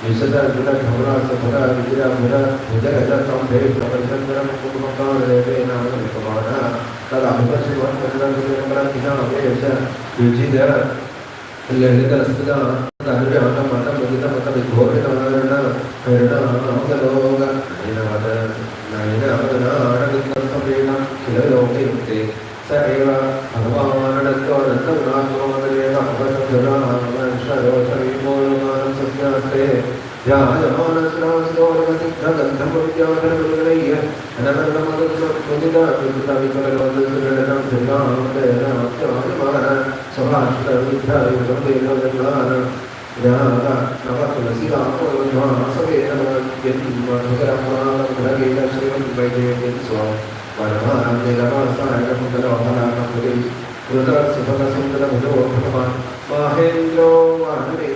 विशदा गुण घबरा सफरा विजरा मुरा विजर हजा सम भे प्रवचन गरम कुमका रेवे नाम विकमाना तद अनुपस वन कदरा गुण करा किना अभेश विजिदा ललित अस्तिदा சத்யாஸ்தே ృతసుభగసుందరముదో భగవాన్ మహేంద్రో మహే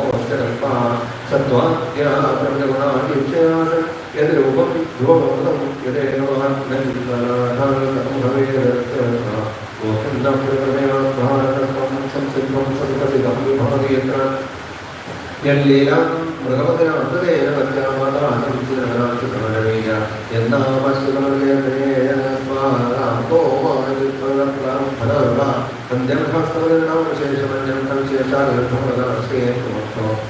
സത്വാദ്യാ പ്രജഗുണാദിച്യാസ യദ്രൂപം ധ്രുവമൃതം യദേവാത്മനിർമലാധാരം ഭവേരത്ന ഗോവിന്ദം പ്രമേയം ഭാരതം സംസിദ്ധം സന്തതികം വിഭാഗയത്ര യല്ലീലാം മൃഗപതിനാന്തരേന വജ്രാമാതാചിന്തനീയ എന്നാമശ്രുതമർഗേന സ്വാരാന്തോമാനവിപ്രപ്രാം ഫലർവ ഭോഗോണം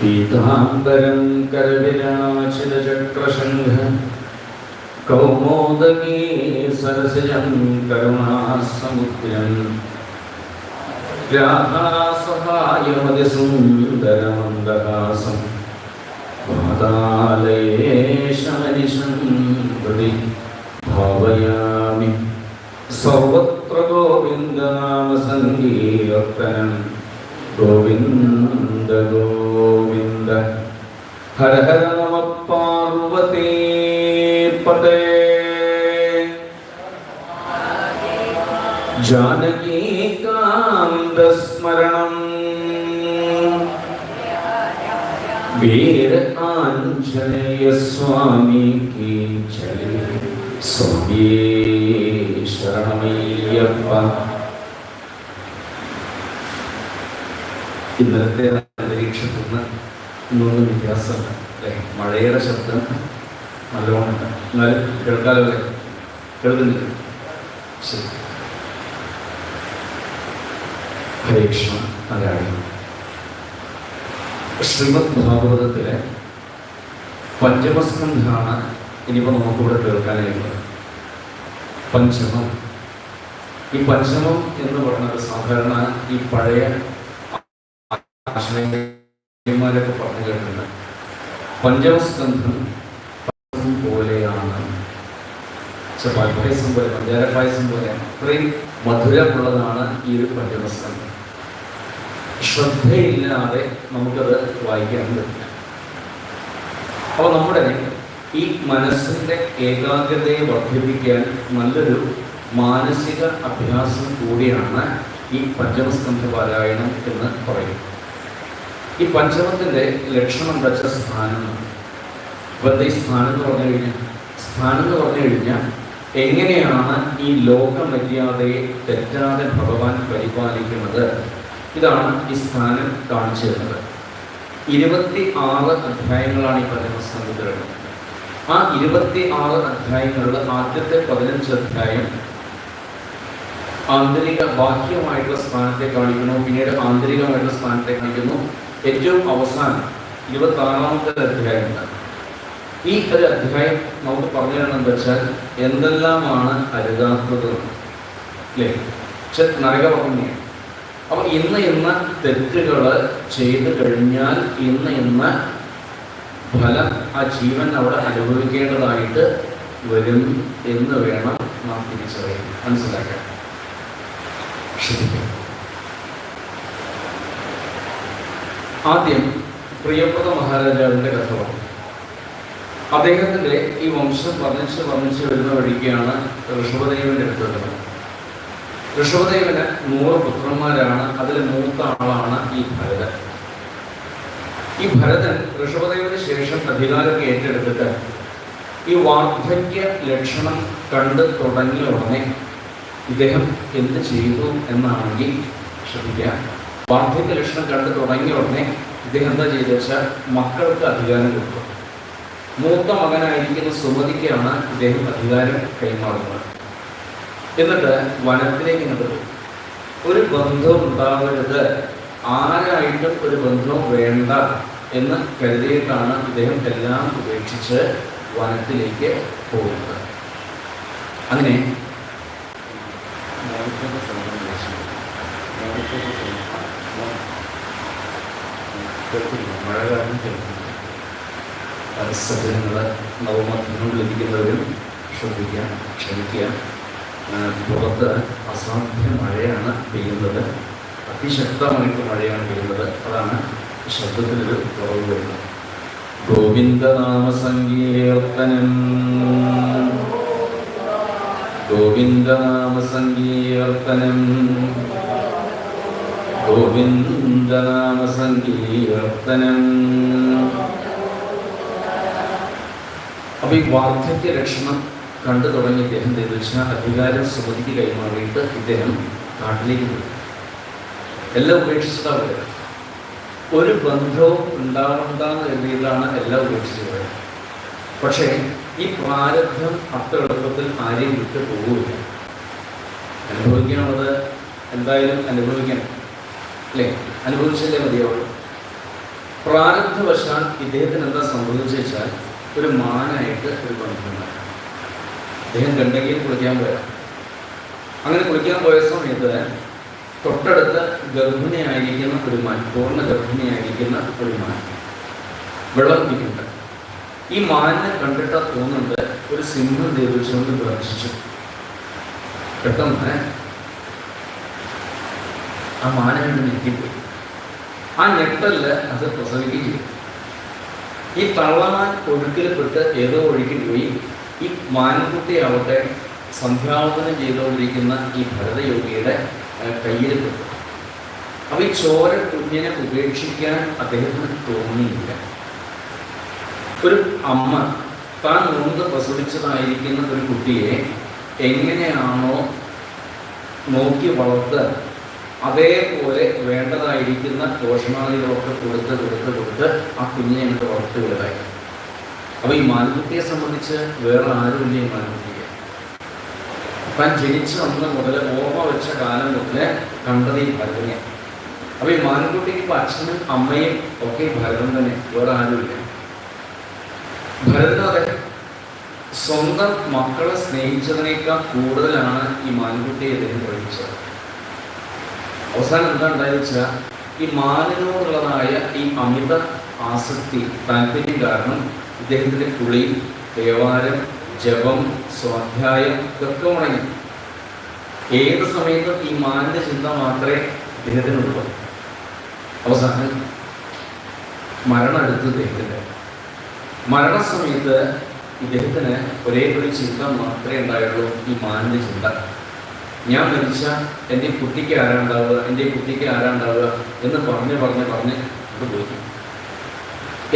پیتامبر چکر شمیا گو سنگی گوند ہر ہر نم پاروتی پتے جانکی کاندسمرنم ویر آنجنی سوامی کی چلے سوامی شرمی اپا ادھر تیرا ഇന്നൊന്നും വ്യത്യാസമുണ്ട്. അല്ലേ? മഴയുടെ ശബ്ദം നല്ലോണം എന്നാലും കേൾക്കാലോ അല്ലേ? കേൾക്കുന്നില്ല? ശരി. ഹരേ കൃഷ്ണ നാരായണ ശ്രീമദ് ഭാഗവതത്തിലെ പഞ്ചമസ്കന്ധമാണ് ഇനിയിപ്പോൾ നമുക്കിവിടെ കേൾക്കാനായിട്ടുള്ളത്. പഞ്ചമം. ഈ പഞ്ചമം എന്ന് പറയുന്നത് സാധാരണ ഈ പഴയ ആശ്രയന്മാരൊക്കെ പറഞ്ഞു കേട്ടിട്ടുണ്ട് പഞ്ചമസ്കന്ധം പായസം പോലെയാണ്. പക്ഷെ പായസം പോലെ പഞ്ചാര പായസം പോലെ അത്രയും മധുരമുള്ളതാണ് ഈ ഒരു പഞ്ചമസ്കന്ധം ശ്രദ്ധയില്ലാതെ നമുക്കത് വായിക്കാൻ പറ്റില്ല. അപ്പോൾ നമ്മുടെ ഈ മനസ്സിന്റെ ഏകാഗ്രതയെ വർദ്ധിപ്പിക്കാൻ നല്ലൊരു മാനസിക അഭ്യാസം കൂടിയാണ് ഈ പഞ്ചമസ്കന്ധ പാരായണം എന്ന് പറയും ഈ പഞ്ചമത്തിന്റെ ലക്ഷണം വെച്ച സ്ഥാനം അപ്പോൾ എന്താ ഈ സ്ഥാനം എന്ന് പറഞ്ഞു കഴിഞ്ഞാൽ സ്ഥാനം എന്ന് പറഞ്ഞു കഴിഞ്ഞാൽ എങ്ങനെയാണ് ഈ ലോകമര്യാദയെ തെറ്റാതെ ഭഗവാൻ പരിപാലിക്കുന്നത്? ഇതാണ് ഈ സ്ഥാനം കാണിച്ചു തരുന്നത്. ഇരുപത്തി ആറ് അധ്യായങ്ങളാണ് ഈ പഞ്ചമസ്കന്ധത്തിലുള്ളത് ആ ഇരുപത്തി ആറ് അധ്യായങ്ങളിൽ ആദ്യത്തെ പതിനഞ്ച് അധ്യായം ആന്തരിക ബാഹ്യമായിട്ടുള്ള സ്ഥാനത്തെ കാണിക്കുന്നു പിന്നീട് ആന്തരികമായിട്ടുള്ള സ്ഥാനത്തെ കാണിക്കുന്നു. ഏറ്റവും അവസാനം ഇരുപത്തി ആറാമത്തെ അധ്യായമുണ്ട് ഈ ഒരു അധ്യായം നമുക്ക് പറഞ്ഞു വെച്ചാൽ എന്തെല്ലാമാണ് അരുതാത്തത് അല്ലേ? പക്ഷെ നരകവർണയാണ് അപ്പൊ ഇന്ന് ഇന്ന് തെറ്റുകൾ ചെയ്തു കഴിഞ്ഞാൽ ഇന്ന് ഇന്ന് ഫലം ആ ജീവൻ അവിടെ അനുഭവിക്കേണ്ടതായിട്ട് വരും എന്ന് വേണം നാം തിരിച്ചറിയാൻ. മനസ്സിലാക്കാൻ. ശ്രദ്ധിക്കാം ആദ്യം പ്രിയപ്രദ മഹാരാജാവിന്റെ കഥ പറഞ്ഞു. അദ്ദേഹത്തിന്റെ ഈ വംശം വർണിച്ച് വർണിച്ച് വരുന്ന വഴിക്കാണ് ഋഷഭദേവന്റെ അടുത്ത് ഋഷഭദേവന് നൂറ് പുത്രന്മാരാണ് അതിൽ മൂത്ത ആളാണ് ഈ ഭരതൻ. ഈ ഭരതൻ ഋഷഭദേവന് ശേഷം അധികാരം ഏറ്റെടുത്തിട്ട് ഈ വാർദ്ധക്യ ലക്ഷണം കണ്ട് തുടങ്ങിയ ഉടനെ ഇദ്ദേഹം എന്ത് ചെയ്തു എന്നാണെങ്കിൽ ശ്രദ്ധിക്കുക വാർദ്ധക്യ ലക്ഷണം കണ്ടു തുടങ്ങിയ ഉടനെ ഇദ്ദേഹം എന്താ ചെയ്തെന്ന് വെച്ചാൽ മക്കൾക്ക് അധികാരം കൊടുത്തു. മൂത്ത മകനായിരിക്കുന്ന സുമതിക്കാണ് ഇദ്ദേഹം അധികാരം കൈമാറുന്നത്. എന്നിട്ട് വനത്തിലേക്ക് ഇങ്ങോട്ട് ഒരു ബന്ധവും ഉണ്ടാവരുത്. ആരായിട്ടും ഒരു ബന്ധവും വേണ്ട എന്ന് കരുതിയിട്ടാണ് ഇദ്ദേഹം എല്ലാം ഉപേക്ഷിച്ച് വനത്തിലേക്ക് പോകുന്നത്. അങ്ങനെ മഴ കാരണം കേൾക്കുന്നു. സജ്ജനങ്ങൾ നവമാധ്യമങ്ങൾ ലഭിക്കുന്നവരും ശ്രദ്ധിക്കാം ക്ഷമിക്കാം. പുറത്ത് അസാധ്യ മഴയാണ് പെയ്യുന്നത്. അതിശക്തമായിട്ട് മഴയാണ് പെയ്യുന്നത്. അതാണ് ശബ്ദത്തിനൊരു കുറവ് വരുന്നത്. ഗോവിന്ദനാമസങ്കീർത്തനം ഗോവിന്ദനാമസങ്കീർത്തനം ഗോവിന്ദനാമ സങ്കീർത്തനം അപ്പൊ ഈ വാർദ്ധക്യ ലക്ഷണം കണ്ടു തുടങ്ങി ഇദ്ദേഹം വെച്ചാൽ അധികാരം സുമതിക്ക് കൈമാറിയിട്ട് ഇദ്ദേഹം നാട്ടിലേക്ക് പോയി. എല്ലാം ഉപേക്ഷിച്ചിട്ടാണ് പോയത്. ഒരു ബന്ധവും ഉണ്ടാവണ്ടെന്ന് രീതിയിലാണ് എല്ലാം ഉപേക്ഷിച്ച് പോയത്. പക്ഷേ ഈ പ്രാരബ്ധം അത്ര എളുപ്പത്തിൽ ആരെയും വിട്ടു പോകില്ല അനുഭവിക്കാനുള്ളത് എന്തായാലും അനുഭവിക്കണം. അല്ലേ? അനുഭവിച്ചല്ലേ മതിയാവുള്ളൂ. പ്രാരബ്ധവശാൽ ഇദ്ദേഹത്തിന് എന്താ സംഭവിച്ചു വെച്ചാൽ ഒരു മാനായിട്ട് ഒരു ബന്ധമുണ്ടായി. അദ്ദേഹം ഗണ്ഡകിയിൽ കുളിക്കാൻ പോയാൽ അങ്ങനെ കുളിക്കാൻ പോയ സമയത്ത് തൊട്ടടുത്ത് ഗർഭിണിയായിരിക്കുന്ന ഒരു മാൻ പൂർണ ഗർഭിണിയായിരിക്കുന്ന ഒരു മാൻ വെള്ളം കുടിക്കുന്നുണ്ട്. ഈ മാനിനെ കണ്ടിട്ട് തോന്നുന്നത് ഒരു സിംഹം ദേവിച്ചുകൊണ്ട് പ്രവേശിച്ചു പെട്ടെന്ന് ആ മാനം കണ്ട് ഞെട്ടിപ്പോയി ആ ഞെട്ടൽ അത് പ്രസവിക്കുകയും ചെയ്തു. ഈ തള്ളമാൻ ഒഴുക്കിൽപ്പെട്ട് ഏതോ ഒഴുക്കിൽ പോയി. ഈ മാനക്കുട്ടിയാവട്ടെ സന്ധ്യാവതനം ചെയ്തുകൊണ്ടിരിക്കുന്ന ഈ ഭരതയോഗിയുടെ കയ്യിൽ പെട്ടു അപ്പൊ ഈ ചോര കുഞ്ഞിനെ ഉപേക്ഷിക്കാൻ അദ്ദേഹത്തിന് തോന്നിയില്ല. ഒരു അമ്മ താൻ മുമ്പ് പ്രസവിച്ചതായിരിക്കുന്ന ഒരു കുട്ടിയെ എങ്ങനെയാണോ നോക്കി വളർത്തുക അതേപോലെ വേണ്ടതായിരിക്കുന്ന പോഷണാദികളൊക്കെ കൊടുത്ത് കൊടുത്ത് കൊടുത്ത് ആ കുഞ്ഞിനെ അങ്ങോട്ട് വളർത്തി വലുതായി അപ്പൊ ഈ മാനകുട്ടിയെ സംബന്ധിച്ച് വേറെ ആരും ഈ മാനകുട്ടിയെ താൻ ജനിച്ച അന്ന് മുതൽ ഓർമ്മ വെച്ച കാലം മുതൽ കണ്ടത് ഈ ഭരതനെ. അപ്പൊ ഈ മാനകുട്ടിക്ക് ഇപ്പൊ അച്ഛനും അമ്മയും ഒക്കെ ഈ ഭരതൻ തന്നെ വേറെ ആരുമില്ല. ഇല്ല ഭരതനാഥൻ സ്വന്തം മക്കളെ സ്നേഹിച്ചതിനേക്കാൾ കൂടുതലാണ് ഈ മാൻകുട്ടിയെ അദ്ദേഹം പ്രയോഗിച്ചത് അവസാനം എന്താ ഉണ്ടായെന്ന് വെച്ചാൽ ഈ മാനിനോടുള്ളതായ ഈ അമിത ആസക്തി താല്പര്യം കാരണം ഇദ്ദേഹത്തിന്റെ കുളി ദേവാലയം ജപം സ്വാധ്യായം ഇതൊക്കെ മുടങ്ങി ഏത് സമയത്തും ഈ മാനിന്റെ ചിന്ത മാത്രമേ ഇദ്ദേഹത്തിനുള്ളൂ. അവസാനം മരണം അടുത്ത് ഇദ്ദേഹത്തിന്റെ മരണസമയത്ത് ഇദ്ദേഹത്തിന് ഒരേ ഒരു ചിന്ത മാത്രമേ ഉണ്ടായുള്ളൂ ഈ മാനിന്റെ ചിന്ത ഞാൻ മരിച്ച എന്റെ കുട്ടിക്ക് ആരാണ്ടാവുക എന്റെ കുട്ടിക്ക് ആരാണ്ടാവുക എന്ന് പറഞ്ഞ് പറഞ്ഞ് പറഞ്ഞ് അത് പോയി.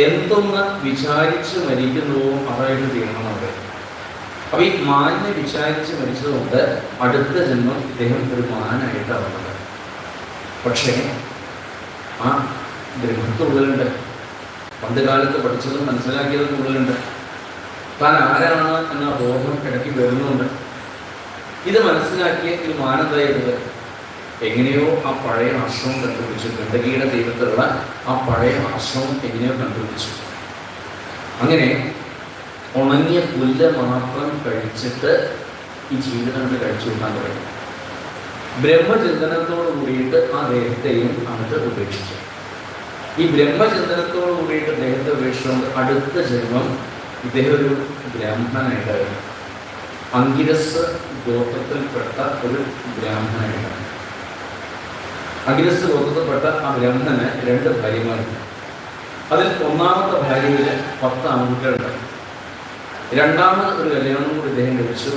എന്തൊന്ന് വിചാരിച്ച് മരിക്കുന്നുവോ അതായിട്ട് തീരണം അവിടെ അപ്പൊ ഈ മാനിനെ വിചാരിച്ച് മരിച്ചതുകൊണ്ട് അടുത്ത ജന്മം ഇദ്ദേഹം ഒരു മാനായിട്ടാണ് വന്നത് പക്ഷേ ആ ഗ്രഹത്ത് ഉള്ളിലുണ്ട് പണ്ട് കാലത്ത് പഠിച്ചതും മനസ്സിലാക്കിയതും ഉള്ളിലുണ്ട് താൻ ആരാണ് എന്ന ബോധം ഇടയ്ക്ക് വരുന്നുണ്ട്. ഇത് മനസ്സിലാക്കിയ ഒരു മാനന്ദായത് എങ്ങനെയോ ആ പഴയ ആശ്രമം കണ്ടുപിടിച്ചു. ഗണ്ഡകിയുടെ ദൈവത്തിലുള്ള ആ പഴയ ആശ്രമം എങ്ങനെയോ കണ്ടുപിടിച്ചു. അങ്ങനെ ഉണങ്ങിയ പുല്ല് മാത്രം കഴിച്ചിട്ട് ഈ ജീവിതം കൊണ്ട് കഴിച്ചു കൂട്ടാൻ തുടങ്ങി. ബ്രഹ്മചിന്തനത്തോട് കൂടിയിട്ട് ആ ദേഹത്തെയും അങ്ങോട്ട് ഉപേക്ഷിച്ചു. ഈ ബ്രഹ്മചിന്തനത്തോട് കൂടിയിട്ട് ദേഹത്തെ ഉപേക്ഷിച്ചുകൊണ്ട് അടുത്ത ജന്മം ഇദ്ദേഹം ഒരു ബ്രാഹ്മണനായിട്ടായിരുന്നു. അങ്കിരസ് ഗോത്രത്തിൽപ്പെട്ട ഒരു ബ്രാഹ്മണനാണ് അങ്കിരസ് ഗോത്രത്തിൽപ്പെട്ട ആ ബ്രാഹ്മണന് രണ്ട് ഭാര്യമാരുണ്ട്. അതിൽ ഒന്നാമത്തെ ഭാര്യയിൽ പത്ത് ആൺകുട്ടികളുണ്ടായി രണ്ടാമത് ഒരു കല്യാണം കൂടി ഇദ്ദേഹം കഴിച്ചു.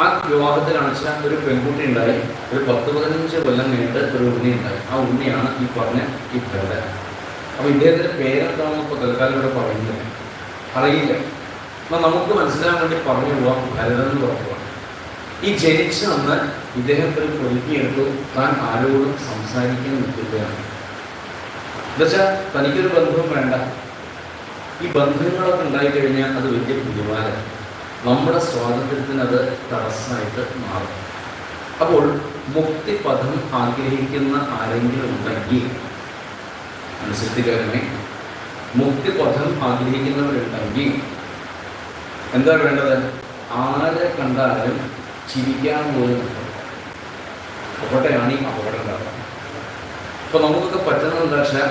ആ വിവാഹത്തിൽ കാണിച്ച ഒരു പെൺകുട്ടി ഉണ്ടായി. ഒരു പത്ത് പതിനഞ്ച് കൊല്ലം കഴിഞ്ഞിട്ട് ഒരു ഉണ്ണി ഉണ്ടായി. ആ ഉണ്ണിയാണ് ഈ പറഞ്ഞ ഈ ഭരതൻ. അപ്പോൾ ഇദ്ദേഹത്തിന്റെ പേരെന്താണെന്ന് ഇപ്പോൾ തൽക്കാലം ഇവിടെ പറയുന്നില്ല. അറിയില്ല. എന്നാൽ നമുക്ക് മനസ്സിലാക്കാൻ വേണ്ടി പറഞ്ഞു പോവാം എന്ന് പറഞ്ഞു ഈ ജനിച്ച അന്ന് ഇദ്ദേഹം ഒരു പൊരുക്കിയെടുത്തു താൻ ആരോടും സംസാരിക്കാൻ നിൽക്കുകയാണ്. എന്നുവെച്ചാൽ തനിക്കൊരു ബന്ധവും വേണ്ട. ഈ ബന്ധങ്ങളൊക്കെ ഉണ്ടായിക്കഴിഞ്ഞാൽ അത് വലിയ പുതുമാരം നമ്മുടെ സ്വാതന്ത്ര്യത്തിന് അത് തടസ്സമായിട്ട് മാറും. അപ്പോൾ മുക്തിപഥം ആഗ്രഹിക്കുന്ന ആരെങ്കിലും ഉണ്ടെങ്കിൽ അനുസരിക്കാരനെ മുക്തിപഥം ആഗ്രഹിക്കുന്നവരുണ്ടെങ്കിൽ എന്താ വേണ്ടത്? ആരെ കണ്ടാലും ചിരിക്കാൻ പോലും അവിടെയാണ് ഈ അപകടം ഉണ്ടാകുന്നത് അപ്പോൾ നമുക്കൊക്കെ പറ്റുന്ന എന്താ വെച്ചാൽ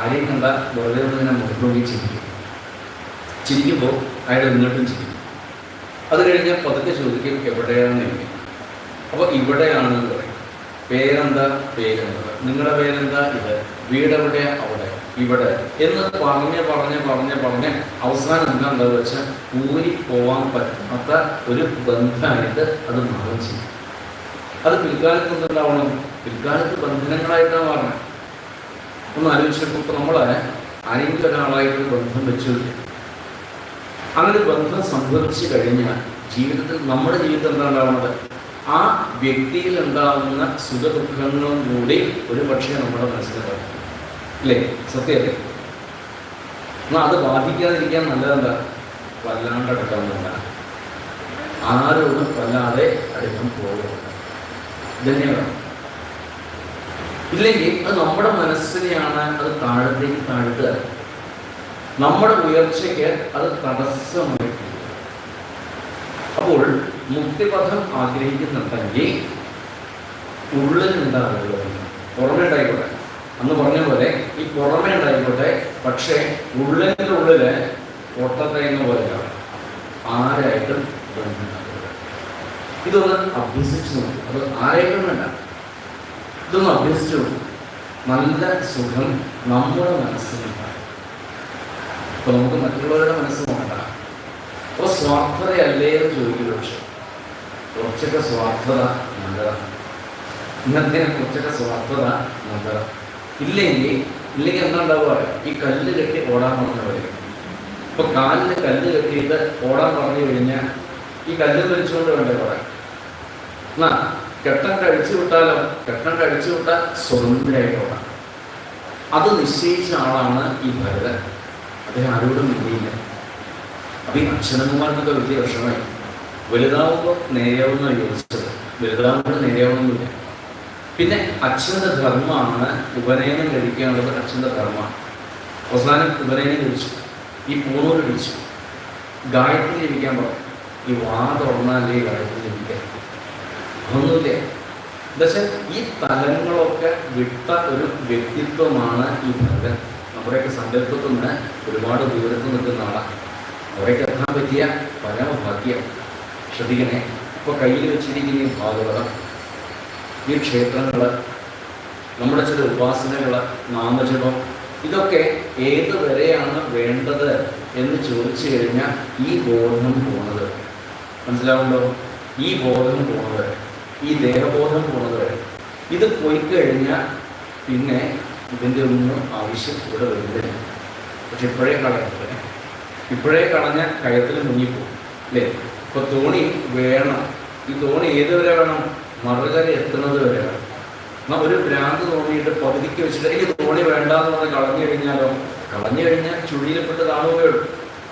ആരെയും കണ്ട വെറുതെ ഒന്ന് ഇങ്ങനെ മുഖത്തോക്കി ചിരിക്കും. ചിരിക്കുമ്പോൾ അയാൾ ഇങ്ങോട്ടും ചിരിക്കും. അത് കഴിഞ്ഞാൽ പതുക്കെ ചോദിക്കും എവിടെയാണ് ചോദിക്കും. അപ്പോൾ ഇവിടെയാണെന്ന് പറയും. പേരെന്താ? പേരെന്താ? നിങ്ങളുടെ പേരെന്താ? ഇത് വീടെവിടെയാ? അവിടെ ഇവിടെ. എന്ന് പറഞ്ഞ് പറഞ്ഞ് പറഞ്ഞ് പറഞ്ഞ് അവസാനം എന്താ എന്താ വെച്ചാൽ ഊരി പോവാൻ പറ്റാത്ത ഒരു ബന്ധമായിട്ട് അത് മാറും ചെയ്യും. അത് പിൽക്കാലത്ത് എന്തുണ്ടാവണം പിൽക്കാലത്ത് ബന്ധനങ്ങളായിട്ടാണ് പറഞ്ഞത്. ഒന്ന് ആലോചിച്ചപ്പോൾ ഇപ്പൊ നമ്മളെ ആരെങ്കിലും ഒരാളായിട്ട് ബന്ധം വെച്ചു അങ്ങനെ ബന്ധം സംഭവിച്ചു കഴിഞ്ഞാൽ ജീവിതത്തിൽ നമ്മുടെ ജീവിതം എന്താ ഉണ്ടാവുന്നത്? ആ വ്യക്തിയിൽ ഉണ്ടാകുന്ന സുഖദുഃഖങ്ങളും കൂടി ഒരു പക്ഷേ നമ്മുടെ മനസ്സിലാവും അല്ലേ? സത്യമല്ലേ? എന്നാൽ അത് ബാധിക്കാതിരിക്കാൻ നല്ലതെന്താ? വല്ലാണ്ട് അടുക്കാൻ ആരോടും വല്ലാതെ അടുക്കാൻ പോകുക ഇതന്നെയാണ് ഇല്ലെങ്കിൽ അത് നമ്മുടെ മനസ്സിനെയാണ് അത് താഴത്തേക്ക് താഴ്ത്തുക. നമ്മുടെ ഉയർച്ചയ്ക്ക് അത് തടസ്സമായി അപ്പോൾ മുക്തിപഥം ആഗ്രഹിക്കുന്നുണ്ടെങ്കിൽ ഉള്ളിലുണ്ടാകുള്ളൂ പുറമേ ഉണ്ടായിക്കോട്ടെ അന്ന് പറഞ്ഞ പോലെ ഈ പുറമേ ഉണ്ടായിക്കോട്ടെ പക്ഷേ ഉള്ളിന്റെ ഉള്ളിൽ ഒട്ടത്തയുന്ന പോലെയാണ്. ആരായിട്ടും ഇതൊന്ന് അഭ്യസിച്ചു നോക്കും. അത് ആരായിട്ടും വേണ്ട. ഇതൊന്ന് അഭ്യസിച്ചു നോക്കും. നല്ല സുഖം നമ്മുടെ മനസ്സിലുണ്ടാകും. അപ്പൊ നമുക്ക് മറ്റുള്ളവരുടെ മനസ്സ് നോക്കണ്ട. അപ്പൊ സ്വാർത്ഥതയല്ലേ എന്ന് ചോദിക്കും പക്ഷെ കുറച്ചൊക്കെ സ്വാർത്ഥത നല്ലതാണ്. ഇന്നത്തെ കുറച്ചൊക്കെ സ്വാർത്ഥത നല്ലതാണ്. ഇല്ലെങ്കിൽ ഇല്ലെങ്കിൽ എന്താ ഉണ്ടാവുക ഈ കല്ല് കെട്ടി ഓടാൻ പറഞ്ഞവരെ. ഇപ്പൊ കാലിൽ കല്ല് കെട്ടിയിട്ട് ഓടാൻ പറഞ്ഞു കഴിഞ്ഞാൽ ഈ കല്ല് വലിച്ചുകൊണ്ട് വേണ്ടേ പറയാം? എന്നാ കെട്ടം കഴിച്ചു വിട്ടാലോ? കെട്ടം കഴിച്ചു വിട്ടാൽ സ്വതന്ത്രമായിട്ട് ഓടാം അത് നിശ്ചയിച്ച ആളാണ് ഈ ഭരതൻ. അദ്ദേഹം ആരോടും ഇല്ലയില്ല അപ്പൊ ഈ അച്ഛനമ്മമാർക്കൊക്കെ വലിയ വിഷമായി വലുതാവുമ്പോൾ നേരെയാവുന്ന ചോദിച്ചത് വലുതാവുമ്പോൾ നേരെയാവുന്നില്ല പിന്നെ അച്ഛന്റെ ധർമ്മമാണ് ഉപനയനം ലഭിക്കാനുള്ളത് അച്ഛന്റെ ധർമ്മമാണ്. അവസാനം ഉപനയനം കഴിച്ചു ഈ പൂണൂർ കഴിച്ചു ഗായത്രി ലഭിക്കാൻ പറഞ്ഞു. ഈ വാ തുറന്നാലേ ഗായത്രി ലഭിക്കാൻ. ഒന്നുമില്ല ഈ തലങ്ങളൊക്കെ വിട്ട ഒരു വ്യക്തിത്വമാണ് ഈ ഭരതൻ. നമ്മുടെയൊക്കെ സങ്കല്പത്തിൽ നിന്ന് ഒരുപാട് ദൂരത്ത് നിൽക്കുന്ന ആളാണ് അവരൊക്കെ എത്താൻ പറ്റിയ പരമഭാഗ്യം. ശ്രദ്ധിക്കണേ. ഇപ്പോൾ കയ്യിൽ വെച്ചിരിക്കുന്ന ഈ ഭാഗവതം ഈ ക്ഷേത്രങ്ങൾ നമ്മുടെ ചില ഉപാസനകൾ നാമജപം ഇതൊക്കെ ഏത് വരെയാണ് വേണ്ടത് എന്ന് ചോദിച്ചു കഴിഞ്ഞാൽ ഈ ബോധം പോണത്. മനസ്സിലാവുണ്ടോ? ഈ ബോധം പോണത് ഈ ദേഹബോധം പോണത്. വരെ ഇത് പോയി കഴിഞ്ഞാൽ പിന്നെ ഇതിന്റെ ഒന്നും ആവശ്യം ഇവിടെ വരുന്നില്ല പക്ഷെ ഇപ്പോഴേ കളയത്തില്ല ഇപ്പോഴേ കളഞ്ഞ കയത്തിൽ മുങ്ങിപ്പോകും അല്ലേ ഇപ്പൊ തോണി വേണം. ഈ തോണി ഏതുവരെ വേണം? മറുകര എത്തുന്നത് വരെ. നമ്മൾ എന്നാ ഒരു ഭ്രാന്ത് തോന്നിയിട്ട് പകുതിക്ക് വെച്ചിട്ട് എനിക്ക് തോണി വേണ്ടാന്ന് പറഞ്ഞ് കളഞ്ഞു കഴിഞ്ഞാലോ? കളഞ്ഞു കഴിഞ്ഞാൽ ചുഴിയിൽപ്പെട്ട് കാണുകയേ ഉള്ളൂ.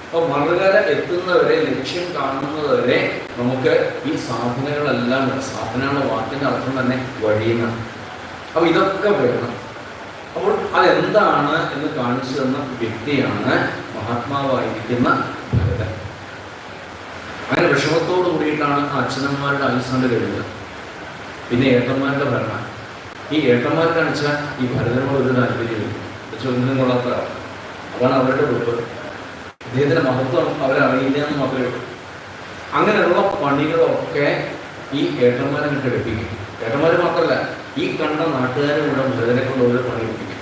അപ്പോൾ മറുകര എത്തുന്നവരെ ലക്ഷ്യം കാണുന്നതുവരെ നമുക്ക് ഈ സാധനങ്ങളെല്ലാം സാധനങ്ങളുടെ വാക്കിന്റെ അർത്ഥം തന്നെ വഴിയുന്നതാണ് അപ്പോൾ ഇതൊക്കെ വേണം. അപ്പോൾ അതെന്താണ് എന്ന് കാണിച്ചു തന്ന വ്യക്തിയാണ് മഹാത്മാവായിരിക്കുന്ന ഭരതൻ. അങ്ങനെ വിഷമത്തോടു കൂടിയിട്ടാണ് അച്ഛനന്മാരുടെ ആയുസ്സാണ്ട് കഴിഞ്ഞത് പിന്നെ ഏട്ടന്മാരുടെ ഭരണം. ഈ ഏട്ടന്മാർക്ക് കാണിച്ചാൽ ഈ ഭരതനോട് ഒരു താല്പര്യമില്ല. പക്ഷെ കൊള്ളാത്ത അതാണ് അവരുടെ ഗ്രൂപ്പ് അദ്ദേഹത്തിന്റെ മഹത്വം അവരറിയില്ല എന്ന് മാത്രമേ അങ്ങനെയുള്ള പണികളൊക്കെ ഈ ഏട്ടന്മാരെ കണ്ട് എടുപ്പിക്കും ഏട്ടന്മാർ മാത്രമല്ല ഈ കണ്ട നാട്ടുകാരെ കൂടെ ഭരതനെ കൊണ്ട് ഓരോ പണി എടുപ്പിക്കും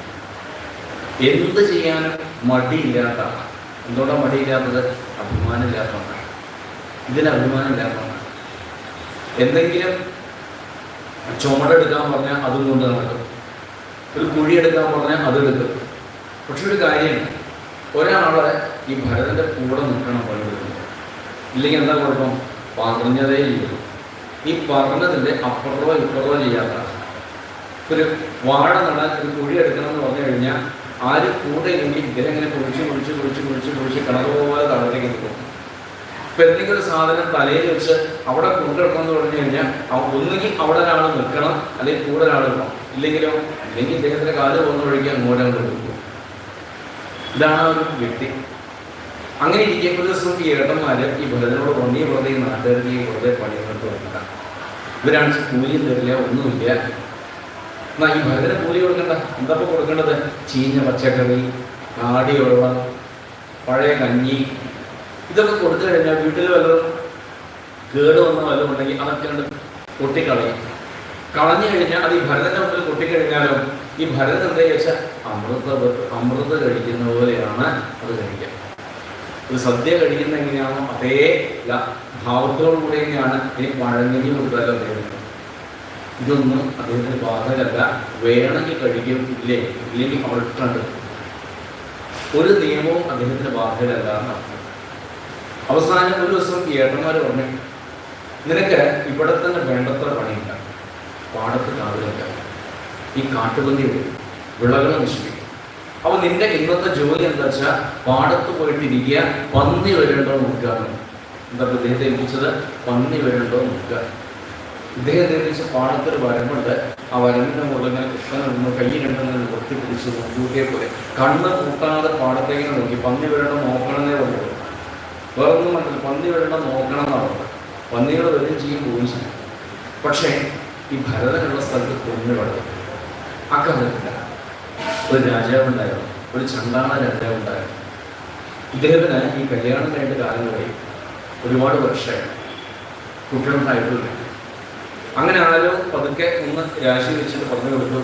എന്ത് ചെയ്യാനും മടിയില്ലാത്ത എന്തുകൊണ്ടാണ് മടിയില്ലാത്തത്? അഭിമാനമില്ലാത്തതാണ് ഇതിന് അഭിമാനമില്ലാത്തതാണ് എന്തെങ്കിലും ചുമടെടുക്കാൻ പറഞ്ഞാൽ അതും കൊണ്ട് നടക്കും. ഒരു കുഴി എടുക്കാൻ പറഞ്ഞാൽ അത് എടുക്കും. പക്ഷെ ഒരു കാര്യം ഒരാളെ ഈ ഭരതന്റെ കൂടെ നിൽക്കണം പണിയെടുക്കുന്നത് ഇല്ലെങ്കിൽ എന്താ കുഴപ്പം? പറഞ്ഞതേ ഇല്ല. ഈ പറഞ്ഞതിന്റെ അപ്പുറത്തോ ഇപ്പുറത്തോ ചെയ്യാത്ത ഒരു വാഴ നടാൻ ഒരു കുഴി എടുക്കണം എന്ന് പറഞ്ഞു കഴിഞ്ഞാൽ ആരും കൂടെ ഇല്ലെങ്കിൽ ഇവരെങ്ങനെ കുഴിച്ച് കുഴിച്ച് കുഴിച്ച് കുഴിച്ച് കുഴിച്ച് കിണർ പോലെ നിൽക്കും. ഇപ്പൊ എന്തെങ്കിലും ഒരു സാധനം തലയിൽ വെച്ച് അവിടെ കൊണ്ടുവരണം എന്ന് പറഞ്ഞു കഴിഞ്ഞാൽ ഒന്നുകിൽ അവിടെ ഒരാൾ നിൽക്കണം അല്ലെങ്കിൽ കൂടെ ഒരാൾ നിൽക്കണം. ഇല്ലെങ്കിലോ ഇല്ലെങ്കിൽ ഇദ്ദേഹത്തിന്റെ കാൽ പോകുന്ന വഴിക്ക് അങ്ങോട്ട് അങ്ങോട്ട് ഇതാണ് ഒരു വ്യക്തി. അങ്ങനെ ഇരിക്കുമ്പോൾ ദിവസം ഈ ഏട്ടന്മാർ ഈ ഭരതനോട് കൊണ്ടീ വെറുതെ നാട്ടുകാർക്ക് ഈ വെറുതെ പണിയെടുത്ത് വന്നിട്ട ഇവരാണ് കൂലിയും തരില്ല ഒന്നുമില്ല. എന്നാ ഈ ഭരതന് കൂലി കൊടുക്കണ്ട. എന്താ കൊടുക്കേണ്ടത്? ചീഞ്ഞ പച്ചക്കറി കാടിയുള്ള പഴയ കഞ്ഞി ഇതൊക്കെ കൊടുത്തു കഴിഞ്ഞാൽ വീട്ടിൽ വല്ലതും കേട് വന്ന വല്ലതും ഉണ്ടെങ്കിൽ അതൊക്കെ കൊട്ടിക്കളയും കളഞ്ഞു കഴിഞ്ഞാൽ അത് ഈ ഭരതന്റെ മുമ്പിൽ കൊട്ടിക്കഴിഞ്ഞാലും ഈ ഭരതൻ എന്താ ചോദിച്ചാൽ അമൃത അമൃത കഴിക്കുന്ന പോലെയാണ് അത് കഴിക്കുക ഒരു സദ്യ കഴിക്കുന്ന എങ്ങനെയാണോ അതേ ഭാവത്തോടുകൂടി എങ്ങനെയാണ് ഇനി പഴങ്കഞ്ഞി കൊടുത്താലോ അദ്ദേഹത്തിന് ഇതൊന്നും അദ്ദേഹത്തിന് ബാധകല്ല വേണമെങ്കിൽ കഴിക്കും ഇല്ലേ? ഇല്ലെങ്കിൽ അവളിട്ടുണ്ട് ഒരു നിയമവും അദ്ദേഹത്തിന് ബാധകല്ല എന്നർത്ഥം അവസാനം ഒരു ദിവസം ഏട്ടന്മാർ പറഞ്ഞു നിനക്ക് ഇവിടെ തന്നെ വേണ്ടത്ര പണിയില്ല. പാടത്ത് കാവിലൊക്കെ. ഈ കാട്ടുപന്തി വിളകൾ നശിപ്പിക്കും. അപ്പൊ നിന്റെ ഇന്നത്തെ ജോലി എന്താ വെച്ചാൽ പാടത്ത് പോയിട്ട് ഇരിക്കുക പന്നി വരേണ്ടോ നോക്കുക എന്താ ഇദ്ദേഹത്തെ ഏൽപ്പിച്ചത്? പന്നി വരേണ്ടോ നോക്കുക. ഇദ്ദേഹത്തെ ഏൽപ്പിച്ച പാടത്തൊരു വരമ്പുണ്ട് ആ വരമ്പിന്റെ മുകളിൽ ഇങ്ങനെ കൃഷ്ണൻ നിന്ന് കൈ രണ്ടെന്ന് വൃത്തി പിടിച്ച് മുൻകൂട്ടിയെ പോലെ. കണ്ണ് കൂട്ടാതെ പാടത്തേക്ക് നോക്കി. പന്നി വരേണ്ടോ നോക്കണമെന്നേ പറഞ്ഞു വേറെ ഒന്നും പന്നി വരേണ്ടോ നോക്കണം എന്നാണ് പന്നികൾ വരും ചെയ്യും പക്ഷേ ഈ ഭരതനുള്ള സ്ഥലത്ത് പൊന്നു വളരും. അക്കാലത്തില്ല ഒരു രാജാവുണ്ടായിരുന്നു ഒരു ചണ്ടാണ രാജാവുണ്ടായിരുന്നു ഇദ്ദേഹത്തിന് ഈ കല്യാണം കഴിഞ്ഞ കാലങ്ങളായി ഒരുപാട് വർഷമായി. കുട്ടികളുണ്ടായിട്ടില്ല. അങ്ങനെ ആരോ പതുക്കെ ഒന്ന് രാശി വെച്ചിട്ട് പറഞ്ഞു കൊടുത്തു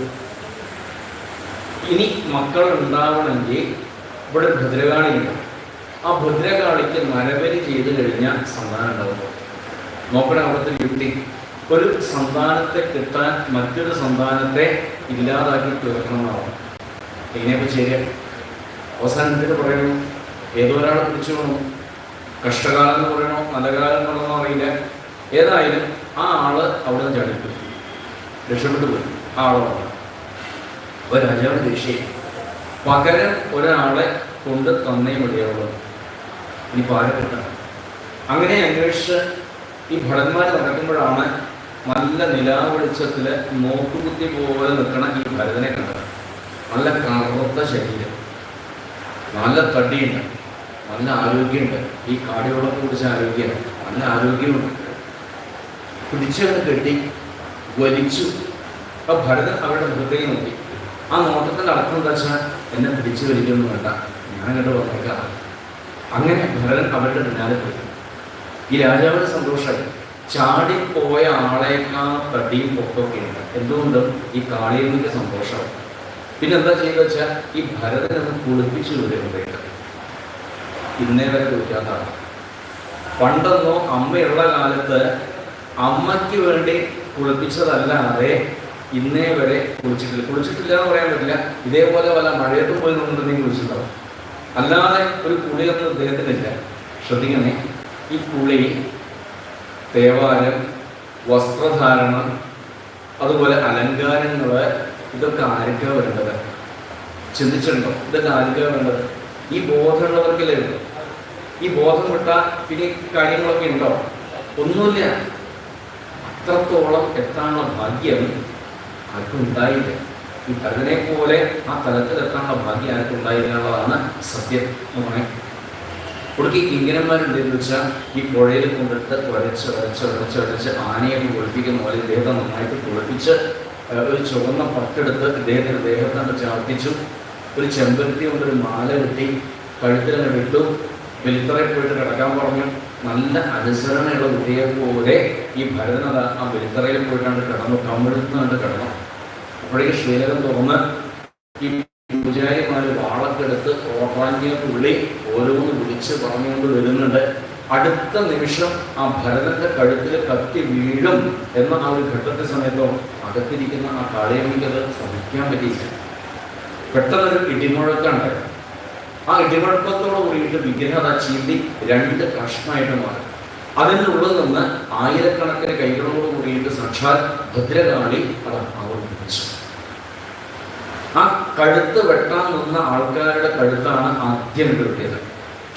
ഇനി മക്കൾ ഉണ്ടാവണമെങ്കിൽ ഇവിടെ ഭദ്രകാളിയുണ്ട്. ആ ഭദ്രകാളിക്ക് നരബലി ചെയ്തു കഴിഞ്ഞാൽ സന്താനം ഉണ്ടാവും. നോക്കണ അവിടുത്തെ യുക്തി ഒരു സന്താനത്തെ കിട്ടാൻ മറ്റൊരു സന്താനത്തെ ഇല്ലാതാക്കി തീർക്കണമെന്നാവും എങ്ങനെയപ്പോൾ ശരിയാ അവസാനം എന്തിനു പറയുന്നു ഏതോ ഒരാളെ പിടിച്ചു വേണോ കഷ്ടകാലം എന്ന് പറയണോ? നല്ല കാലം പറയണോ അറിയില്ല. ഏതായാലും ആ ആൾ അവിടെ നിന്ന് ചടിപ്പ് രക്ഷപ്പെട്ടു പോയി. ആ ആൾ പറഞ്ഞു അപ്പോൾ രാജാവിന് ദേഷ്യം പകരം ഒരാളെ കൊണ്ട് തന്നേ മതിയാവുള്ളൂ. ഇനിയിപ്പോൾ ആരെ അങ്ങനെ അന്വേഷിച്ച് ഈ ഭടന്മാർ നടക്കുമ്പോഴാണ് നല്ല നിലാവെളിച്ചത്തിൽ നോക്കുകുത്തി പോലെ നിൽക്കണ ഈ ഭരതനെ കണ്ടത്. നല്ല കറുത്ത ശരീരം. നല്ല തടിയുണ്ട്. നല്ല ആരോഗ്യമുണ്ട്. ഈ കാടിവെള്ളം കുടിച്ച ആരോഗ്യം നല്ല ആരോഗ്യമുണ്ട്. പിടിച്ചവനെ കെട്ടി വലിച്ചു. അപ്പൊ ഭരതൻ അവരുടെ മുഖത്തേക്ക് നോക്കി. ആ നോട്ടത്തിന്റെ അർത്ഥം എന്താ വെച്ചാൽ എന്നെ പിടിച്ചു വലിക്കൊന്നും വേണ്ട. ഞാൻ ഇങ്ങോട്ട് വന്നേക്കാം. അങ്ങനെ ഭരതൻ അവരുടെ പിന്നാലെ പോയി. ഈ രാജാവിന് സന്തോഷം. ചാടിപ്പോയ ആളേക്കാൾ തടിയും പൊക്കൊക്കെയുണ്ട് എന്തുകൊണ്ടും ഈ കാളിയമ്മയ്ക്ക് സന്തോഷം. പിന്നെ എന്താ ചെയ്യുക വെച്ചാൽ ഈ ഭരതനൊന്ന് കുളിപ്പിച്ചു വരുമ്പോഴേക്ക് ഇന്നേ വരെ കുളിക്കാത്തതാണ്. പണ്ടൊന്നോ അമ്മയുള്ള കാലത്ത് അമ്മയ്ക്ക് വേണ്ടി കുളിപ്പിച്ചതല്ലാതെ ഇന്നേ വരെ കുളിച്ചിട്ടില്ല. കുളിച്ചിട്ടില്ല എന്ന് പറയാൻ പറ്റില്ല. ഇതേപോലെ വല്ല മഴയത്ത് പോയി നിന്നിട്ടുണ്ടെങ്കിൽ കുളിച്ചിട്ടുണ്ടാവും. അല്ലാതെ ഒരു പുളിയൊന്നും അദ്ദേഹത്തിനില്ല ശ്രദ്ധിക്കണേ ഈ പുളി തേവാരം വസ്ത്രധാരണം അതുപോലെ അലങ്കാരങ്ങൾ ഇതൊക്കെ ആരൊക്കെ വേണ്ടത്? ചിന്തിച്ചിട്ടുണ്ടോ? ഇതൊക്കെ ആരൊക്കെ വേണ്ടത്? ഈ ബോധമുള്ളവർക്കല്ലേ ഉള്ളൂ. ഈ ബോധം വിട്ട പിന്നെ കാര്യങ്ങളൊക്കെ ഉണ്ടോ? ഒന്നുമില്ല. അത്രത്തോളം എത്താനുള്ള ഭാഗ്യം ആർക്കും ഉണ്ടായില്ല. ഈ ഭരതനെ പോലെ ആ തലത്തിൽ എത്താനുള്ള ഭാഗ്യം ആർക്കും ഉണ്ടായില്ല എന്നുള്ളതാണ് സത്യം. എന്ന് പറയാം കൊടുക്കി കിങ്കരന്മാരുണ്ടെന്ന് വെച്ചാൽ ഈ പുഴയിൽ കൊണ്ടിട്ട് വരച്ച് വരച്ച് വരച്ച് വരച്ച് ആനയെ കുളിപ്പിക്കുന്ന പോലെ ഇദ്ദേഹത്തെ നന്നായിട്ട് കുളിപ്പിച്ച് ഒരു ചുവന്ന പട്ടെടുത്ത് ഇദ്ദേഹത്തിന് ദേഹത്തണ്ട് ചാർത്തിച്ചു. ഒരു ചെമ്പരത്തി ഒരു മാല കെട്ടി കഴുത്തിലങ്ങ് വിട്ടു വെലിത്തറയിൽ പോയിട്ട് കിടക്കാൻ പറഞ്ഞു. നല്ല അനുസരണയുള്ള കുട്ടിയെ പോലെ ഈ ഭരതനത ആ വെലിത്തറയിൽ പോയിട്ടാണ് കിടന്നു കമിഴ്ന്നുകൊണ്ട് കിടന്നു. അപ്പോഴേക്ക് ശ്രീലകം തുറന്ന് ഈ പൂജാരിമാര് വാളൊക്കെ എടുത്ത് പുള്ളി ഓരോന്ന് വിളിച്ച് പറഞ്ഞുകൊണ്ട് വരുന്നുണ്ട്. അടുത്ത നിമിഷം ആ ഭരതന്റെ കഴുത്തിൽ കത്തി വീഴും എന്ന ആ ഒരു ഘട്ടത്തെ സമയത്തോ അകത്തിരിക്കുന്ന ആ കാളിയമ്മയ്ക്ക് അത് സഹിക്കാൻ പറ്റിയില്ല. പെട്ടെന്നൊരു ഇടിമുഴക്കുണ്ട് ആ ഇടിമുഴക്കത്തോട് കൂടിയിട്ട് വിഗ്രഹത ചീന്തി രണ്ട് കഷ്ണമായിട്ട് മാറി. അതിനുള്ളിൽ നിന്ന് ആയിരക്കണക്കിന് കൈകളോട് കൂടിയിട്ട് സാക്ഷാൽ ഭദ്രകാളി അത് ആ കഴുത്ത് വെട്ടാൻ നിന്ന ആൾക്കാരുടെ കഴുത്താണ് ആദ്യം കിട്ടിയത്.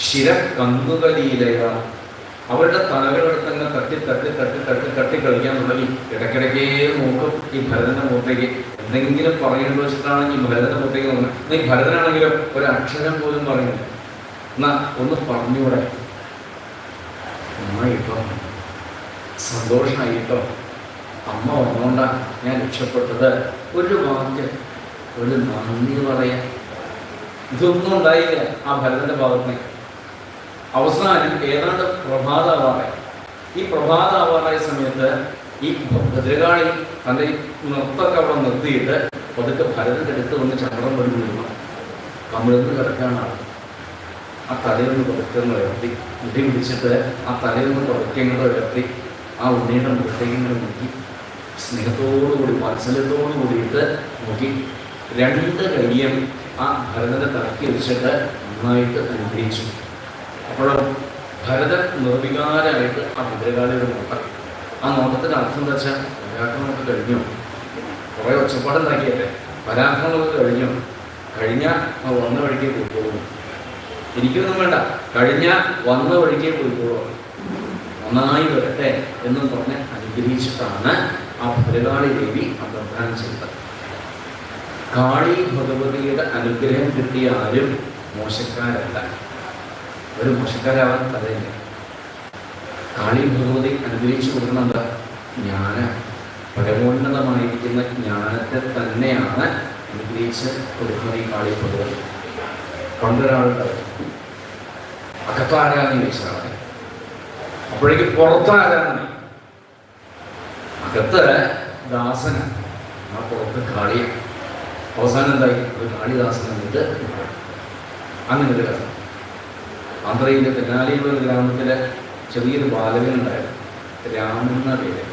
ശിര കന്നുകലിയിലയ. അവരുടെ തലകളെടുത്ത് അങ്ങനെ തട്ടി തട്ടി തട്ടി തട്ടി തട്ടി കളിക്കാൻ തുടങ്ങി. ഇടയ്ക്കിടയ്ക്കേ നോക്കും ഈ ഭരതന്റെ മുഖത്തേക്ക്. എന്തെങ്കിലും പറയുന്നത് വെച്ചിട്ടാണെങ്കിൽ ഭരതന്റെ മുഖത്തേക്ക് തോന്നുന്നത് നീ ഭരതനാണെങ്കിലും ഒരു അക്ഷരം പോലും പറയുന്നില്ല. എന്നാ ഒന്ന് പറഞ്ഞൂടെ? നന്നായിട്ടോ സന്തോഷമായിട്ടോ അമ്മ വന്നുകൊണ്ടാ ഞാൻ രക്ഷപ്പെട്ടത്. ഒരു വാക്ക് ഒരു നന്ദി പറയാ ഇതൊന്നും ഉണ്ടായില്ല ആ ഭരതന്റെ ഭാഗത്ത് അവസാനം ഏതാണ്ട് പ്രഭാതാവാറായി ഈ പ്രഭാതാവാറായ സമയത്ത് ഈ ഭദ്രകാളി തന്റെ ഈ നൃത്തൊക്കെ അവിടെ നിർത്തിയിട്ട് പതുക്കെ ഭരതന്റെ അടുത്ത് വന്ന് ചന്ദ്രം വഴി വീഴുന്നു കമിഴ്ന്ന് കിടക്കാണ് ആൾ ആ നിന്ന് പതുക്കെന്ന് ഉയർത്തി. മുടി പിടിച്ചിട്ട് ആ പതുക്കെ ഇങ്ങോട്ട് ഉയർത്തി. ആ ഉണ്ണിയുടെ മുഖത്തേക്കിങ്ങനെ നോക്കി നോക്കി. സ്നേഹത്തോടുകൂടി വാത്സല്യത്തോടു കൂടിയിട്ട് നോക്കി. രണ്ട് കയ്യും ആ ഭരതനെ തറക്കി വെച്ചിട്ട് നന്നായിട്ട് അനുഗ്രഹിച്ചു. അപ്പോഴും ഭരതൻ നിർവികാരമായിട്ട് ആ ഭദ്രകാളിയുടെ നോട്ടം. ആ നോട്ടത്തിന്റെ അർത്ഥം എന്താ വെച്ചാൽ പരാക്രമമൊക്കെ കഴിഞ്ഞു. കുറേ ഒച്ചപ്പാടുണ്ടാക്കിയല്ലേ പരാക്രമമൊക്കെ കഴിഞ്ഞു. കഴിഞ്ഞാൽ വന്ന വഴിക്കേ പോയിക്കോളൂ. എനിക്കൊന്നും വേണ്ട. കഴിഞ്ഞ വന്ന വഴിക്കേ പോയിക്കോളൂ. നന്നായി വരട്ടെ എന്നും പറഞ്ഞ് അനുഗ്രഹിച്ചിട്ടാണ് ആ ഭദ്രകാളി ദേവി പ്രധാനം ചെയ്തത്. കാളി ഭഗവതിയുടെ അനുഗ്രഹം കിട്ടിയ ആരും മോശക്കാരല്ല. ഒരു മോശക്കാരാവാൻ കഥയില്ല കാളി ഭഗവതി അനുഗ്രഹിച്ചു കൊടുക്കുന്നത് ജ്ഞാന. പരമോന്നതമായിരിക്കുന്ന ജ്ഞാനത്തെ തന്നെയാണ് അനുഗ്രഹിച്ച് കൊടുക്കുന്നത് ഈ കാളി ഭഗവതി. പണ്ടൊരാളുടെ അകത്താരാന്ന് ചോദിച്ചാൽ അപ്പോഴേക്ക് പുറത്താരാണ് അകത്ത് ദാസന. ആ പുറത്ത് കാളിയ. അവസാനം എന്തായി? ഒരു കാളിദാസൻ എന്നിട്ട് അങ്ങനെ ഒരു കഥ. ആന്ധ്രയിലെ തെന്നാലിയുള്ള ഒരു ഗ്രാമത്തിലെ ചെറിയൊരു ബാലകനുണ്ടായിരുന്നു രാമൻ എന്ന പേര്.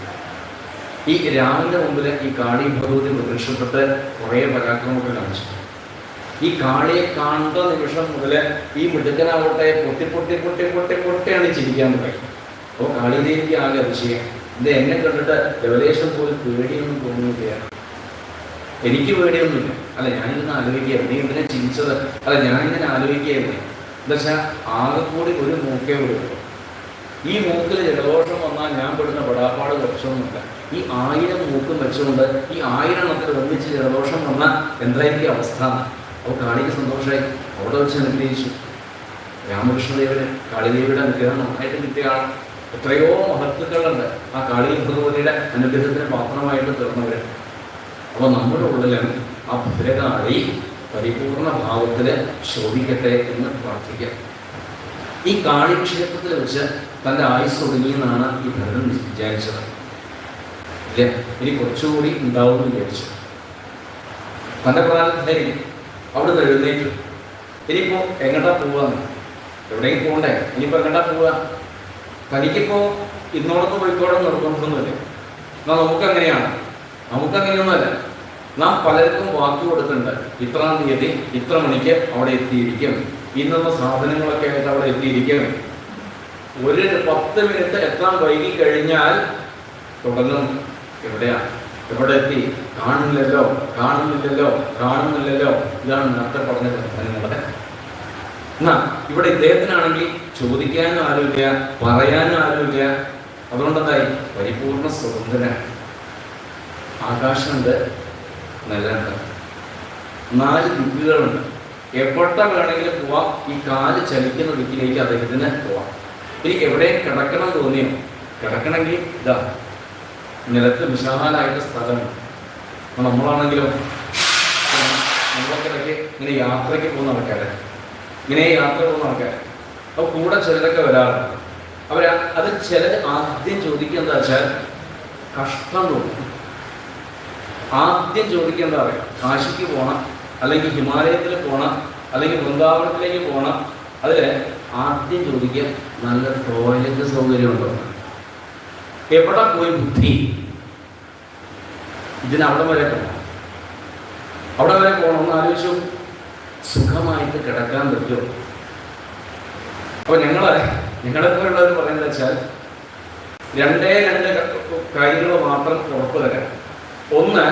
ഈ രാമന്റെ മുമ്പിൽ ഈ കാളി ഭഗവതി പ്രത്യക്ഷപ്പെട്ട് കുറേ പരാക്രമമൊക്കെ കാണിച്ചു ഈ കാളിയെ കണ്ട നിമിഷം മുതൽ ഈ മിടുക്കനാവട്ടെ പൊട്ടി പൊട്ടി പൊട്ടി പൊട്ടി പൊട്ടിയാണ് ചിരിക്കാൻ തുടങ്ങി അപ്പോൾ കാളിദേവിക്ക് ആകെ അതിശയം. ഇത് എന്നെ കണ്ടിട്ട് ലവലേശം പോലും പേടിയൊന്നും തോന്നുന്നില്ല. എനിക്ക് പേടിയൊന്നുമില്ല. അല്ല ഞാനിങ്ങനെ ആലോചിക്കുകയായിരുന്നു. നീ എന്തിനാ ചിരിച്ചത് അല്ല ഞാനിങ്ങനെ ആലോചിക്കുകയായിരുന്നു. എന്താ വെച്ചാൽ ആകെ കൂടി ഒരു മൂക്കേ ഉള്ളൂ. ഈ മൂക്കിൽ ജലദോഷം വന്നാൽ ഞാൻ പെടുന്ന പെടാപ്പാട് വെച്ചൊന്നുമില്ല ഈ ആയിരം മൂക്കും വെച്ചുകൊണ്ട് ഈ ആയിരം എണ്ണത്തിൽ ഒന്നിച്ച് ജലദോഷം വന്നാൽ എന്തായിരിക്കും അവസ്ഥ? അപ്പോൾ കാളിക്ക് സന്തോഷമായി. അവിടെ വെച്ച് അനുഗ്രഹിച്ചു. രാമകൃഷ്ണദേവന് കാളിദേവിയുടെ അനുഗ്രഹം നന്നായിട്ട് കിട്ടിയ ആൾ എത്രയോ മഹത്വങ്ങളുണ്ട് ആ കാളി ഭഗവതിയുടെ അനുഗ്രഹത്തിന് പാത്രമായിട്ട് തീർന്നവർ അപ്പോൾ നമ്മുടെ ഉള്ളിലും ആ ഭദ്രകാളി പരിപൂർണ ഭാവത്തിൽ ശോഭിക്കട്ടെ എന്ന് പ്രാർത്ഥിക്കാം. ഈ കാളിക്ഷേത്രത്തിൽ വെച്ച് തന്റെ ആയുസ് ഒടുങ്ങിയെന്നാണ് ഈ ഭരതൻ വിചാരിച്ചത്. ഇല്ല? ഇനി കുറച്ചുകൂടി ഉണ്ടാവുമെന്ന് വിചാരിച്ചു. തന്റെ പ്രാരംഭം നിന്ന് എഴുന്നേറ്റു. ഇനിയിപ്പോൾ എങ്ങോട്ടാ പോവാന്ന് എവിടെയും പോകണ്ടേ ഇനിയിപ്പോൾ എങ്ങോട്ടാ പോവുക തനിക്കിപ്പോൾ ഇന്നോടൊപ്പം പോയിക്കോടെ നിർബന്ധമൊന്നുമില്ല? എന്നാൽ നമുക്കങ്ങനെയാണ്. നമുക്കങ്ങനെയൊന്നുമല്ല. നാം പലർക്കും വാക്ക് കൊടുത്തിട്ടുണ്ട് ഇത്ര തീയതി ഇത്ര മണിക്ക് അവിടെ എത്തിയിരിക്കും. ഇന്നുള്ള സാധനങ്ങളൊക്കെ ആയിട്ട് അവിടെ എത്തിയിരിക്കും. ഒരു പത്ത് മിനിറ്റ് എത്താൻ വൈകി കഴിഞ്ഞാൽ തുടങ്ങും. എവിടെയാ? എവിടെ എത്തി? കാണുന്നില്ലല്ലോ കാണുന്നില്ലല്ലോ കാണുന്നില്ലല്ലോ. ഇതാണ് നേരത്തെ പറഞ്ഞ പ്രവർത്തനങ്ങളുടെ എന്നാ ഇവിടെ ഇദ്ദേഹത്തിനാണെങ്കിൽ ചോദിക്കാനും ആരുമില്ല പറയാനും ആരുമില്ല. അതുകൊണ്ടെന്തായി? പരിപൂർണ സ്വതന്ത്രനാണ് ആകാശമുണ്ട്. നിലമുണ്ട് നാല് ദിക്കുകളുണ്ട് എവിടെ വേണമെങ്കിലും പോവാം. ഈ കാൽ ചലിക്കുന്ന ദിക്കിലേക്ക് അദ്ദേഹത്തിന് പോവാം. ഇനി എവിടെ കിടക്കണം തോന്നിയോ? കിടക്കണമെങ്കിൽ ഇതാ നിലത്ത് വിശാലായിട്ട് സ്ഥലമുണ്ട്. നമ്മളാണെങ്കിലോ നമ്മളൊക്കെ ഇങ്ങനെ യാത്രയ്ക്ക് പോകുന്ന ആൾക്കാരെ. ഇങ്ങനെ യാത്ര പോകുന്ന ആൾക്കാരെ. അപ്പോൾ കൂടെ ചിലരൊക്കെ വരാറുണ്ട്. അവർ അത് ചിലർ ആദ്യം ചോദിക്കുക എന്താ വെച്ചാൽ കഷ്ടം തോന്നും. ആദ്യം ചോദിക്കേണ്ട അറിയാം. കാശിക്ക് പോകണം അല്ലെങ്കിൽ ഹിമാലയത്തിൽ പോകണം അല്ലെങ്കിൽ വൃന്ദാവനത്തിലേക്ക് പോകണം അതിൽ ആദ്യം ചോദിക്കുക നല്ല ടോയ്ലറ്റ് സൗകര്യം ഉണ്ടോ എവിടെ പോയി ബുദ്ധി? ഇതിന് അവിടെ വരെ പോകണം അവിടെ വരെ പോകണമെന്ന് ആലോചിച്ചു. സുഖമായിട്ട് കിടക്കാൻ പറ്റുമോ അപ്പൊ ഞങ്ങൾ ഞങ്ങളെപ്പോലുള്ളവർ പറയുന്നത് വെച്ചാൽ രണ്ടേ രണ്ട് കാര്യങ്ങൾ മാത്രം ഉറപ്പ് തരാം. ഒന്ന്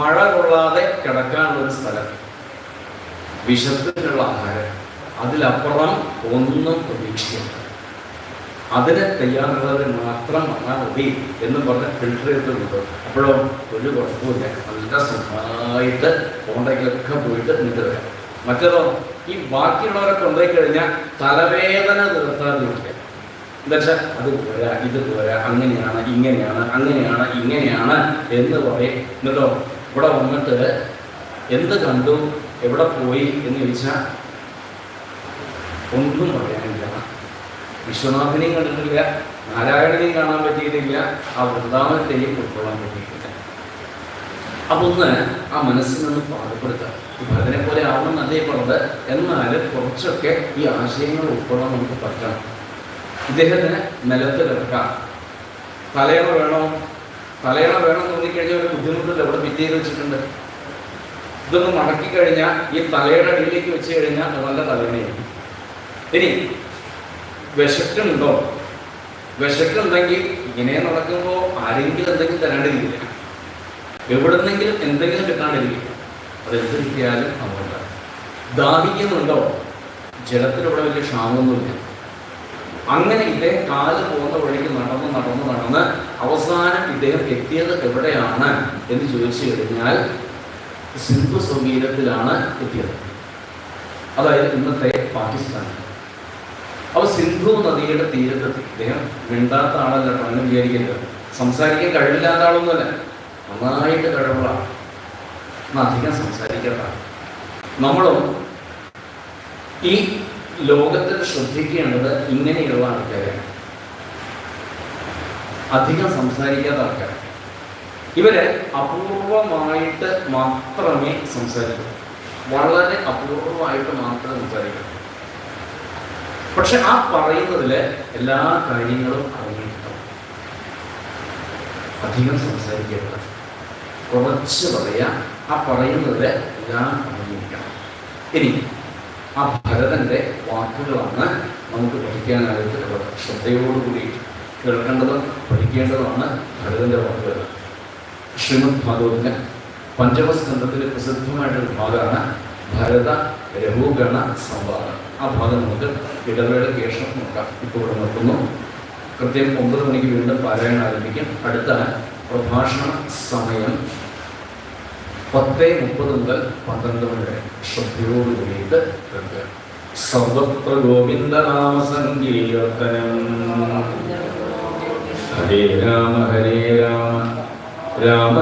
മഴ കൊള്ളാതെ കിടക്കാനുള്ള സ്ഥലം. വിശപ്പിനുള്ള ആഹാരം. അതിലപ്പുറം ഒന്നും പ്രതീക്ഷിക്കണ്ട. അതിന് തയ്യാറുള്ളവർ മാത്രം വന്നാൽ മതി എന്ന് പറഞ്ഞ് ഫിൽട്ടർ ചെയ്തിട്ടുണ്ട് അപ്പോഴോ ഒരു കുഴപ്പമില്ല നല്ല സുഖമായിട്ട് കോണ്ടയ്ക്കൊക്കെ പോയിട്ട് വരാം. മറ്റേതോ ഈ ബാക്കിയുള്ളവരെ കൊണ്ടുപോയി കഴിഞ്ഞാൽ തലവേദന തീർത്താതിരിക്കുക എന്താ വെച്ചാൽ അത് പോരാ ഇത് പോരാ അങ്ങനെയാണ് ഇങ്ങനെയാണ് അങ്ങനെയാണ് ഇങ്ങനെയാണ് എന്ന് പറയും. എന്നിട്ടോ ഇവിടെ വന്നിട്ട് എന്ത് കണ്ടു എവിടെ പോയി എന്ന് ചോദിച്ചാൽ ഒന്നും പറയാനില്ല. വിശ്വനാഥനെയും കണ്ടിട്ടില്ല നാരായണനെയും കാണാൻ പറ്റിയിട്ടില്ല ആ വൃന്ദാവനത്തെയും ഉൾക്കൊള്ളാൻ പറ്റിയിട്ടില്ല. അപ്പൊ ഒന്ന് ആ മനസ്സിൽ നിന്ന് പാകപ്പെടുത്താം. ഈ ഭരതനെ പോലെ ആവണം എന്നല്ലേ പറഞ്ഞത്? എന്നാൽ കുറച്ചൊക്കെ ഈ ആശയങ്ങൾ ഉൾക്കൊള്ളാൻ നമുക്ക് പറ്റണം. ഇദ്ദേഹത്തിന് നിലത്ത് കിടക്കാം തലയണ വേണോ? തലയണ വേണം തോന്നിക്കഴിഞ്ഞാൽ ഒരു ബുദ്ധിമുട്ടില്ല. ഇവിടെ ഫിറ്റ് വെച്ചിട്ടുണ്ട്. ഇതൊന്ന് മടക്കി കഴിഞ്ഞാൽ ഈ തലയുടെ അടിയിലേക്ക് വെച്ച് കഴിഞ്ഞാൽ നല്ല തലയണയായിരിക്കും. ഇനി വിശക്കുണ്ടോ? വിശക്കുണ്ടെങ്കിൽ ഇങ്ങനെ നടക്കുമ്പോൾ ആരെങ്കിലും എന്തെങ്കിലും തരാണ്ടിരിക്കില്ല എവിടുന്നെങ്കിലും എന്തെങ്കിലും കിട്ടാണ്ടിരിക്കില്ല. അതെന്ത് കിട്ടിയാലും അതുകൊണ്ട് ദാഹിക്കുന്നുണ്ടോ? ജലത്തിനിവിടെ വലിയ ക്ഷാമമൊന്നുമില്ല. അങ്ങനെ ഇദ്ദേഹം കാൽ പോകുന്ന വഴിക്ക് നടന്ന് നടന്ന് നടന്ന് അവസാനം ഇദ്ദേഹം എത്തിയത് എവിടെയാണ് എന്ന് ചോദിച്ചു കഴിഞ്ഞാൽ സിന്ധു സമീരത്തിലാണ് എത്തിയത്. അതായത് ഇന്നത്തെ പാകിസ്ഥാൻ. അപ്പോൾ സിന്ധു നദിയുടെ തീരത്തെത്തി. ഇദ്ദേഹം മിണ്ടാത്ത ആളല്ല അങ്ങനെ വിചാരിക്കരുത്. സംസാരിക്കാൻ കഴിവില്ലാത്ത ആളൊന്നുമല്ല. നന്നായിട്ട് കഴിവുള്ള അധികം സംസാരിക്കേണ്ട. നമ്മളും ഈ ലോകത്തിൽ ശ്രദ്ധിക്കേണ്ടത് ഇങ്ങനെയുള്ള ആൾക്കാരെയാണ് അധികം സംസാരിക്കാത്ത ആൾക്കാർ ഇവർ അപൂർവമായിട്ട് മാത്രമേ സംസാരിക്കൂ. വളരെ അപൂർവമായിട്ട് മാത്രമേ സംസാരിക്കൂ. പക്ഷെ ആ പറയുന്നതിൽ എല്ലാ കാര്യങ്ങളും അറിഞ്ഞിരിക്കണം. അധികം സംസാരിക്കരുത്. കുറച്ച് പറയാ ആ പറയുന്നതിൽ എല്ലാം അറിഞ്ഞിരിക്കണം. ഇനി ആ ഭരതന്റെ വാക്കുകളാണ് നമുക്ക് പഠിക്കാനായിട്ട് ശ്രദ്ധയോടുകൂടി കേൾക്കേണ്ടതും പഠിക്കേണ്ടതുമാണ് ഭരതന്റെ വാക്കുകൾ. ശ്രീമദ് ഭാഗവതിന് പഞ്ചമസ്കന്ധത്തിലെ പ്രസിദ്ധമായിട്ടൊരു ഭാഗമാണ് ഭരത രഘുഗണ സംവാദം. ആ ഭാഗം നമുക്ക് ഇടവേള ശേഷം നോക്കാം. ഇപ്പോൾ ഇവിടെ നിർത്തുന്നു. കൃത്യം ഒമ്പത് മണിക്ക് വീണ്ടും പാരായണം ആരംഭിക്കും അടുത്ത പ്രഭാഷണ സമയം പത്ത് മുപ്പത് മുതൽ പന്ത്രണ്ട് വരെ ശ്രദ്ധയോടുകൂടിയിട്ട് സർവത്ര ഗോവിന്ദനാമ സങ്കീർത്തനം ഹരേ രാമ ഹരേ രാമ. രാമ